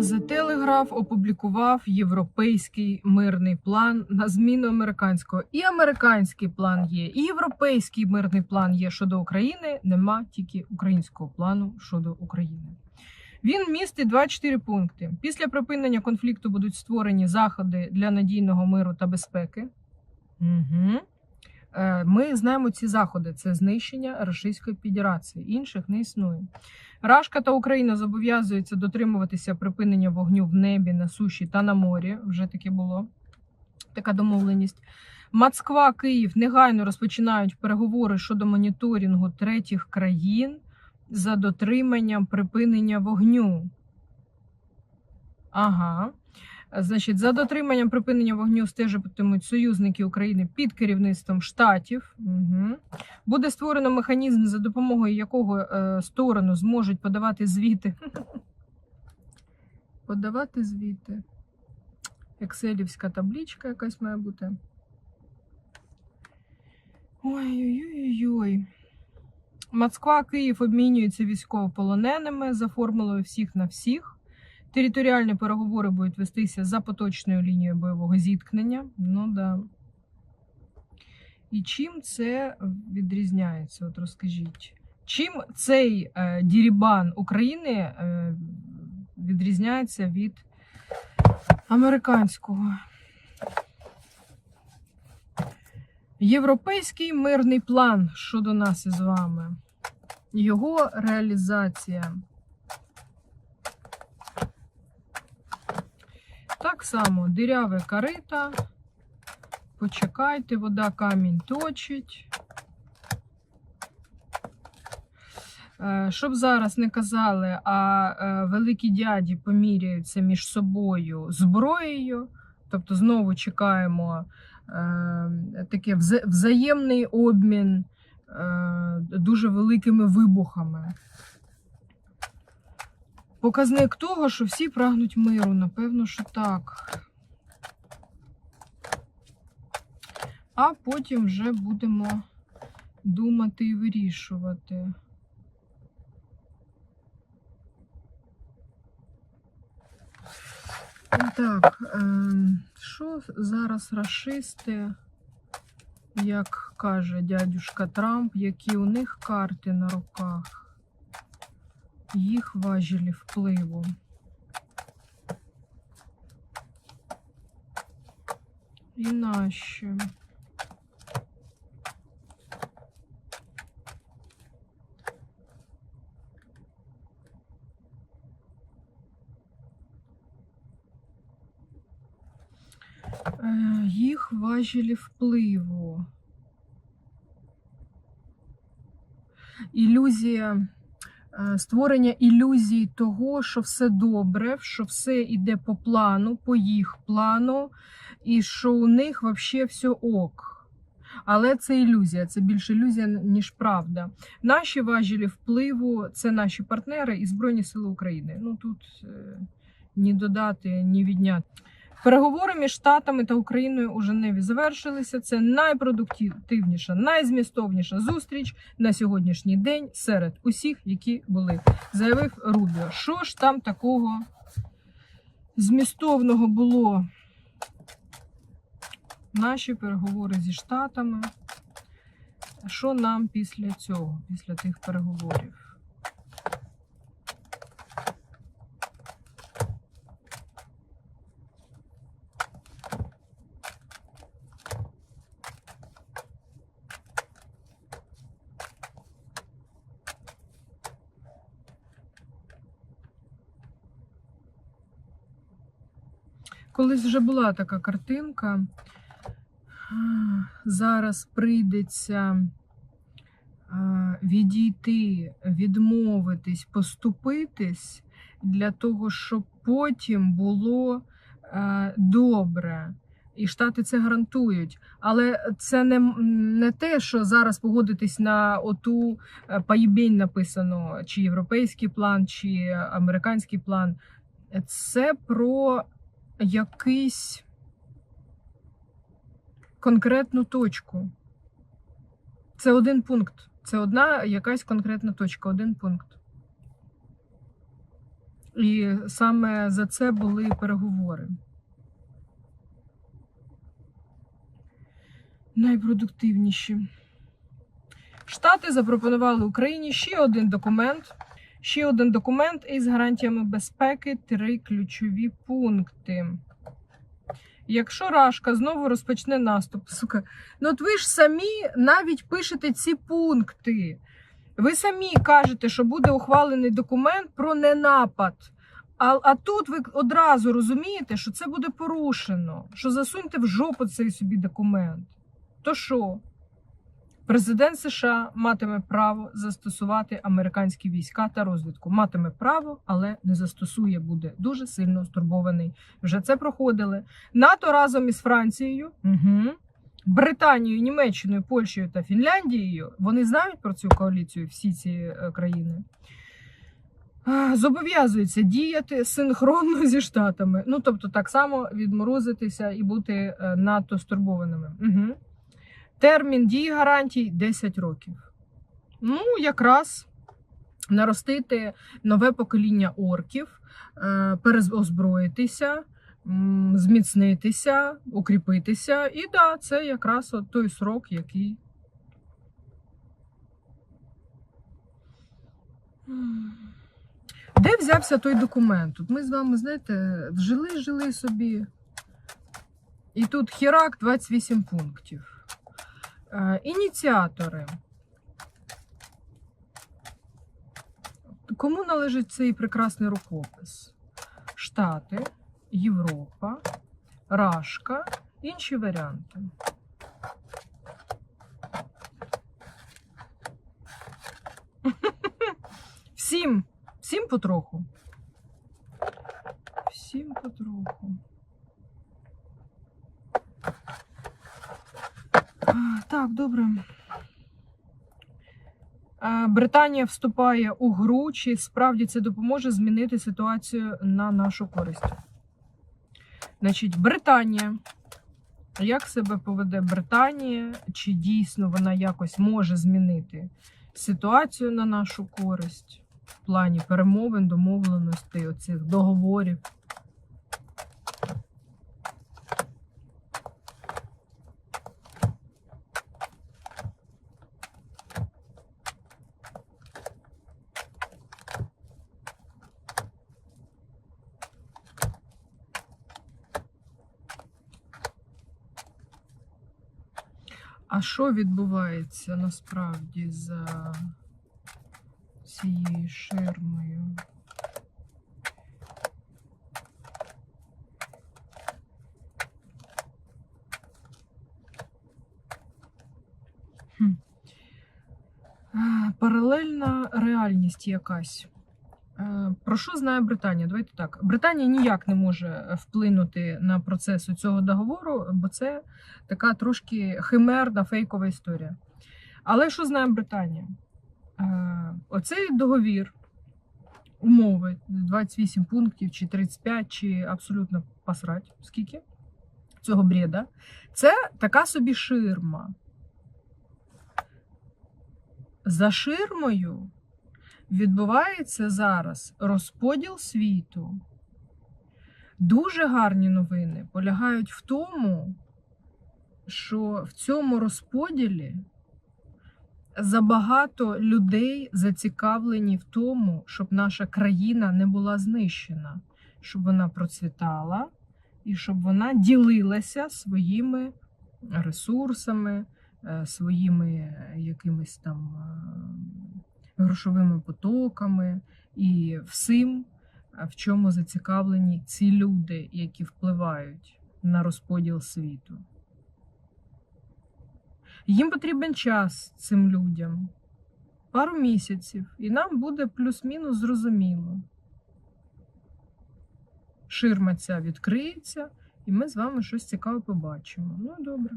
The Telegraph опублікував європейський мирний план на зміну американського. І американський план є, і європейський мирний план є щодо України. Нема тільки українського плану щодо України. Він містить 24 пункти. Після припинення конфлікту будуть створені заходи для надійного миру та безпеки. Угу. Ми знаємо ці заходи: це знищення Російської Федерації. Інших не існує. Рашка та Україна зобов'язуються дотримуватися припинення вогню в небі, на суші та на морі. Вже таке було така домовленість. Москва, Київ негайно розпочинають переговори щодо моніторингу третіх країн за дотриманням припинення вогню. Ага. Значить, за дотриманням припинення вогню стежитимуть союзники України під керівництвом штатів. Угу. Буде створено механізм, за допомогою якого е, сторону зможуть подавати звіти. Подавати звіти. Екселівська табличка якась має бути. Ой-ой-ой. Москва, Київ обмінюються військовополоненими за формулою всіх на всіх. Територіальні переговори будуть вестися за поточною лінією бойового зіткнення. Ну да. І чим це відрізняється? От розкажіть. Чим цей е, дірібан України е, відрізняється від американського? Європейський мирний план щодо нас із вами. Його реалізація. Так само диряве корита. Почекайте, вода камінь точить. Е, Щоб зараз не казали, а е, великі дяді поміряються між собою зброєю, тобто знову чекаємо е, таке взаємний обмін дуже великими вибухами. Показник того, що всі прагнуть миру, напевно, що так. А потім вже будемо думати і вирішувати. Так, ем, що зараз расисти, як каже дядюшка Трамп, які у них карти на руках? Їх важелі впливу. І наші. Е, Їх важелі впливу. Ілюзія створення ілюзії того, що все добре, що все йде по плану, по їх плану, і що у них взагалі все ок. Але це ілюзія, це більше ілюзія, ніж правда. Наші важелі впливу це наші партнери і Збройні Сили України. Ну тут е, ні додати, ні відняти. Переговори між Штатами та Україною у Женеві завершилися. Це найпродуктивніша, найзмістовніша зустріч на сьогоднішній день серед усіх, які були, заявив Рубіо. Що ж там такого змістовного було? Наші переговори зі Штатами. Що нам після цього, після тих переговорів? Колись вже була така картинка. Зараз прийдеться відійти, відмовитись, поступитись для того, щоб потім було е, добре. І Штати це гарантують. Але це не, не те, що зараз погодитись на оту е, поїбень написано, чи європейський план, чи американський план. Це про якийсь конкретну точку. Це один пункт. Це одна якась конкретна точка, один пункт. І саме за це були переговори. Найпродуктивніші. Штати запропонували Україні ще один документ. Ще один документ із гарантіями безпеки, три ключові пункти. Якщо Рашка знову розпочне наступ, сука, ну от ви ж самі навіть пишете ці пункти. Ви самі кажете, що буде ухвалений документ про ненапад. А, а тут ви одразу розумієте, що це буде порушено, що засуньте в жопу цей собі документ. То що? Президент США матиме право застосувати американські війська та розвідку. Матиме право, але не застосує, буде дуже сильно стурбований. Вже це проходили. НАТО разом із Францією, угу. Британією, Німеччиною, Польщею та Фінляндією. Вони знають про цю коаліцію, всі ці е, країни. А, Зобов'язуються діяти синхронно зі штатами. Ну тобто, так само відморозитися і бути е, надто стурбованими. Угу. Термін дії гарантій 10 років. Ну, якраз наростити нове покоління орків, е, переозброїтися, зміцнитися, укріпитися. І да, це якраз от той срок, який. Де взявся той документ? Тут ми з вами, знаєте, жили, жили собі. І тут хірак 28 пунктів. Е, Ініціатори. Кому належить цей прекрасний рукопис? Штати, Європа, Рашка, інші варіанти. Всім, всім потроху. Всім потроху. Так, добре. Е, Британія вступає у гру, чи справді це допоможе змінити ситуацію на нашу користь? Значить, Британія. Як себе поведе Британія? Чи дійсно вона якось може змінити ситуацію на нашу користь в плані перемовин, домовленостей, оцих договорів? А що відбувається насправді за цією ширмою? Паралельна реальність якась. Е, Про що знає Британія? Давайте так. Британія ніяк не може вплинути на процес цього договору, бо це така трошки химерна фейкова історія. Але що знає Британія? Е, Оцей договір, умови 28 пунктів, чи 35, чи абсолютно посрать, скільки цього бреда, це така собі ширма. За ширмою відбувається зараз розподіл світу. Дуже гарні новини полягають в тому, що в цьому розподілі забагато людей зацікавлені в тому, щоб наша країна не була знищена, щоб вона процвітала і щоб вона ділилася своїми ресурсами, е, своїми якимись там е, грошовими потоками і всім, в чому зацікавлені ці люди, які впливають на розподіл світу. Їм потрібен час цим людям, пару місяців, і нам буде плюс-мінус зрозуміло. Ширма ця відкриється, і ми з вами щось цікаве побачимо. Ну, добре.